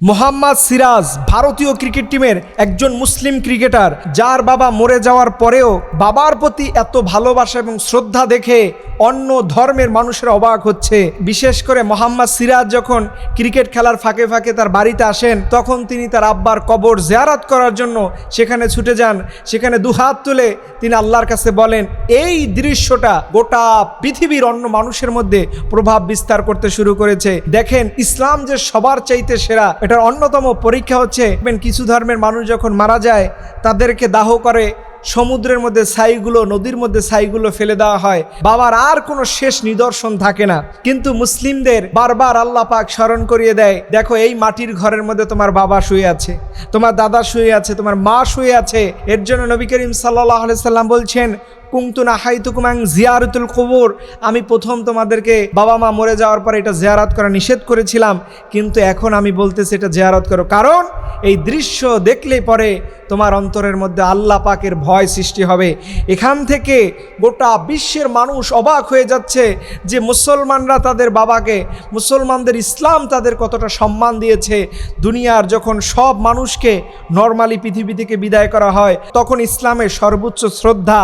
মোহাম্মদ সিরাজ ভারতীয় ক্রিকেট টিমের একজন মুসলিম ক্রিকেটার, যার বাবা মরে যাওয়ার পরেও বাবার প্রতি এত ভালোবাসা এবং শ্রদ্ধা দেখে অন্য ধর্মের মানুষের অবাক হচ্ছে। বিশেষ করে মোহাম্মদ সিরাজ যখন ক্রিকেট খেলার ফাঁকে ফাঁকে তার বাড়িতে আসেন, তখন তিনি তার আব্বার কবর জেয়ারাত করার জন্য সেখানে ছুটে যান। সেখানে দুহাত তুলে তিনি আল্লাহর কাছে বলেন, এই দৃশ্যটা গোটা পৃথিবীর অন্য মানুষের মধ্যে প্রভাব বিস্তার করতে শুরু করেছে। দেখেন, ইসলাম যে সবার চাইতে সেরা এটার অন্যতম পরীক্ষা হচ্ছে কিছু ধর্মের মানুষ যখন মারা যায়, তাদেরকে দাহ করে সমুদ্রের মধ্যে ছাইগুলো, নদীর মধ্যে ছাইগুলো ফেলে দেওয়া হয়। বাবার আর কোনো শেষ নিদর্শন থাকে না। কিন্তু মুসলিমদের বারবার আল্লাহ পাক স্মরণ করিয়ে দেয়, দেখো এই মাটির ঘরের মধ্যে তোমার বাবা শুয়ে আছে, তোমার দাদা শুয়ে আছে, তোমার মা শুয়ে আছে। এর জন্য নবী করিম সাল্লাহ সাল্লাম বলছেন কুংতুনা হাইতুকুমাং জিয়ারতুল কবর। আমি প্রথম তোমাদেরকে বাবা মা মরে যাওয়ার পরে এটা জিয়ারাত করা নিষেধ করেছিলাম, কিন্তু এখন আমি বলতেছি এটা জিয়ারত করো। কারণ এই দৃশ্য দেখলে পরে তোমার অন্তরের মধ্যে আল্লাহ পাকের ভয় সৃষ্টি হবে। এখান থেকে গোটা বিশ্বের মানুষ অবাক হয়ে যাচ্ছে যে মুসলমানরা তাদের বাবাকে, মুসলমানদের ইসলাম তাদের কতটা সম্মান দিয়েছে। দুনিয়ার যখন সব মানুষকে নর্মালি পৃথিবী থেকে বিদায় করা হয়, তখন ইসলামের সর্বোচ্চ শ্রদ্ধা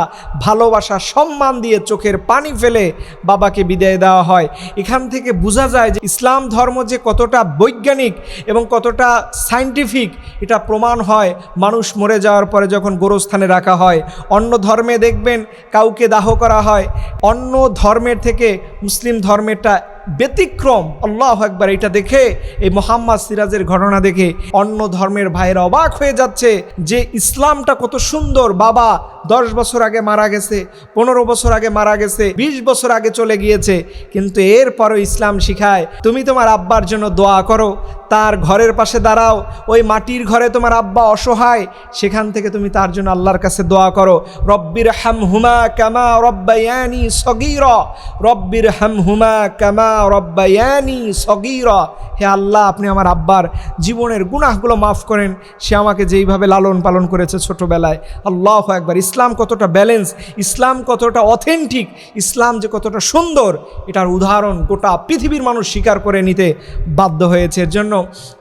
ভালোবাসা, সম্মান দিয়ে চোখের পানি ফেলে বাবাকে বিদায় দেওয়া হয়। এখান থেকে বোঝা যায় যে ইসলাম ধর্ম যে কতটা বৈজ্ঞানিক এবং কতটা সাইন্টিফিক, এটা প্রমাণ হয় মানুষ মরে যাওয়ার পরে যখন গোরস্থানে রাখা হয়। অন্য ধর্মে দেখবেন কাউকে দাহ করা হয়। অন্য ধর্মের থেকে মুসলিম ধর্মেরটা ব্যতিক্রম। আল্লাহ একবার এটা দেখে এই মোহাম্মদ সিরাজের ঘটনা দেখে অন্য ধর্মের ভাইয়েরা অবাক হয়ে যাচ্ছে যে ইসলামটা কত সুন্দর। বাবা দশ বছর আগে মারা গেছে, পনেরো বছর আগে মারা গেছে, বিশ বছর আগে চলে গিয়েছে, কিন্তু এরপরও ইসলাম শিখায়, তুমি তোমার আব্বার জন্য দোয়া করো, তার ঘরের পাশে দাঁড়াও, ওই মাটির ঘরে তোমার আব্বা অসহায়, সেখান থেকে তুমি তার জন্য আল্লাহর কাছে দোয়া করো রব্বির হাম হুমা কামা রব্বায়ানি সগির রব্বির হাম হুমা কামা রব্বায়ানি সগির, হে আল্লাহ, আপনি আমার আব্বার জীবনের গুনাহগুলো মাফ করেন, সে আমাকে যেইভাবে লালন পালন করেছে ছোটবেলায়, আল্লাহ একবার ইসলাম কতটা ব্যালেন্স ইসলাম কতটা অথেন্টিক ইসলাম যে কতটা সুন্দর, এটার উদাহরণ গোটা পৃথিবীর মানুষ স্বীকার করে নিতে বাধ্য হয়েছে। এর জন্য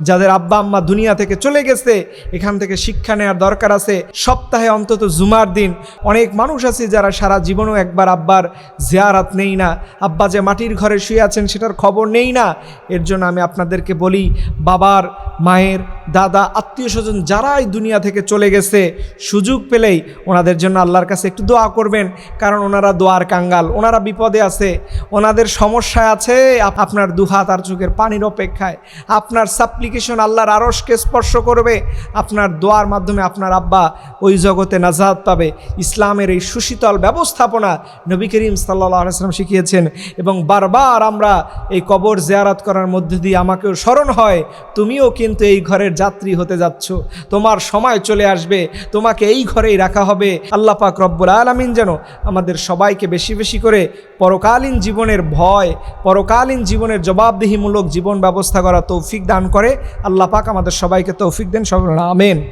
যাদের আব্বা আম্মা দুনিয়া থেকে চলে গেছে, এখান থেকে শিক্ষা নেওয়ার দরকার আছে। সপ্তাহে অন্তত জুমার দিন অনেক মানুষ আছে যারা সারা জীবনেও একবার আব্বার জিয়ারাত নেই না। আব্বা যে মাটির ঘরে শুয়ে আছেন সেটার খবর নেই না। এর জন্য আমি আপনাদেরকে বলি, বাবার মায়ের দাদা আত্মীয় স্বজন যারাই দুনিয়া থেকে চলে গেছে, সুযোগ পেলেই ওনাদের জন্য আল্লাহর কাছে একটু দোয়া করবেন। কারণ ওনারা দোয়ার কাঙ্গাল, ওনারা বিপদে আছে। ওনাদের সমস্যায় আছে আপনার দুহাত আর চোখের পানির অপেক্ষায়। আপনার সাপ্লিকেশন আল্লাহর আরশকে স্পর্শ করবে। আপনার দোয়ার মাধ্যমে আপনার আব্বা ওই জগতে নাজাত পাবে। ইসলামের এই সুশীতল ব্যবস্থাপনা নবী করিম সাল্লাহ আসলাম শিখিয়েছেন এবং বারবার আমরা এই কবর জিয়ারাত করার মধ্যে দিয়ে আমাকেও স্মরণ হয়, তুমিও কিন্তু এই ঘরের যাত্রী হতে যাচ্ছ। তোমার সময় চলে আসবে। তোমাকে এই ঘরেই রাখা হবে। আল্লাহ পাক রব্বুল আলমিন যেন আমাদের সবাইকে বেশি বেশি করে পরকালীন জীবনের ভয়, পরকালীন জীবনের জবাবদিহিমূলক জীবন ব্যবস্থা করা তৌফিক দান করে। আল্লাহ পাক আমাদের সবাইকে তৌফিক দেন সব আমেন।